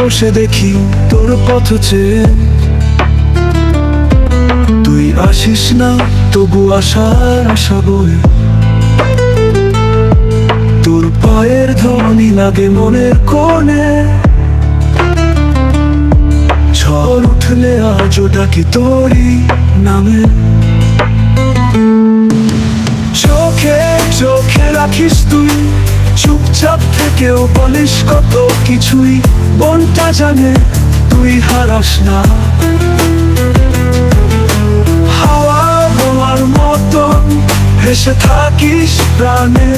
বসে দেখি তোর পথ চেয়ে তুই আসিস না, তবু আশার আশা বয়ে তোর পায়ের ধ্বনি লাগে মনের কোণে। ঝড় উঠলে আজও ডাকি তোরই নামে। চুপচাপ থেকেও বলিস কত কিছুই বনটা জানে তুই হারাস না। হাওয়া বোমার মতন ভেসে থাকিস প্রাণে।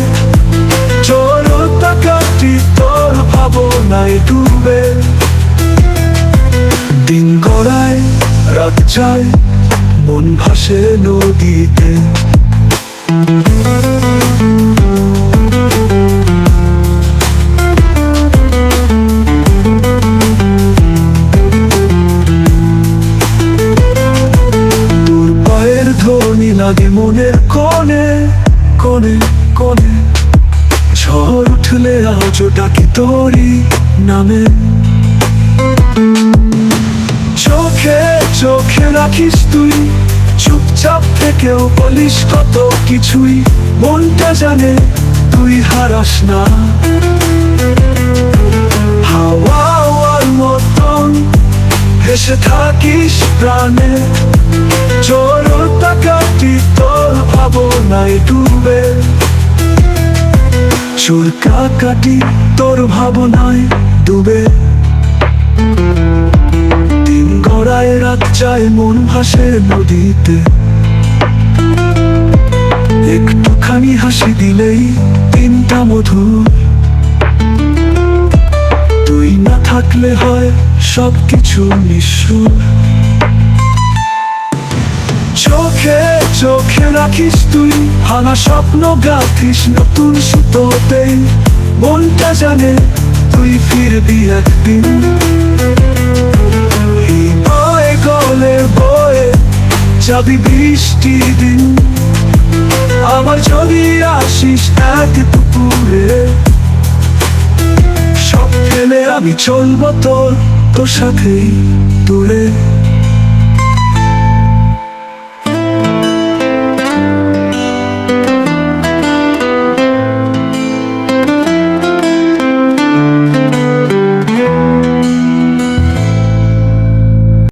জড়তা কাটি তোর ভাবনায় ডুবে। দিন গড়ায়, রাত যায়, মন ভাসে নদীতে। লাগে মনের কোণে কোণে কোণে। ঝড় উঠলে আজও ডাকি তোরই নামে। চোখে চোখে রাখিস তুই, চুপচাপ থেকেও বলিস কত কিছুই। মনটা জানে তুই হারাস না। হাওয়া মতন ভেসে থাকিস প্রাণে। ভাবনায় ডুবে। চুরকা কাটি তোর ভাবনায় ডুবে। দিন গড়ায় রাত যায়, মন ভাসে নদীতে। একটুখানি হাসি দিলেই দিনটা মধুর। তুই না থাকলে হয় সব কিছু নিঃসুর রাখিস তুই ভাঙা স্বপ্ন গাথিস নতুন সুতোতে। মনটা জানে তুই ফিরবি একদিন। বয়ে গলে বয়ে যাবি বৃষ্টি দিন। আমার যদি আসিস এক দুপুরে সব ফেলে আমি চলবো তোর তোর সাথেই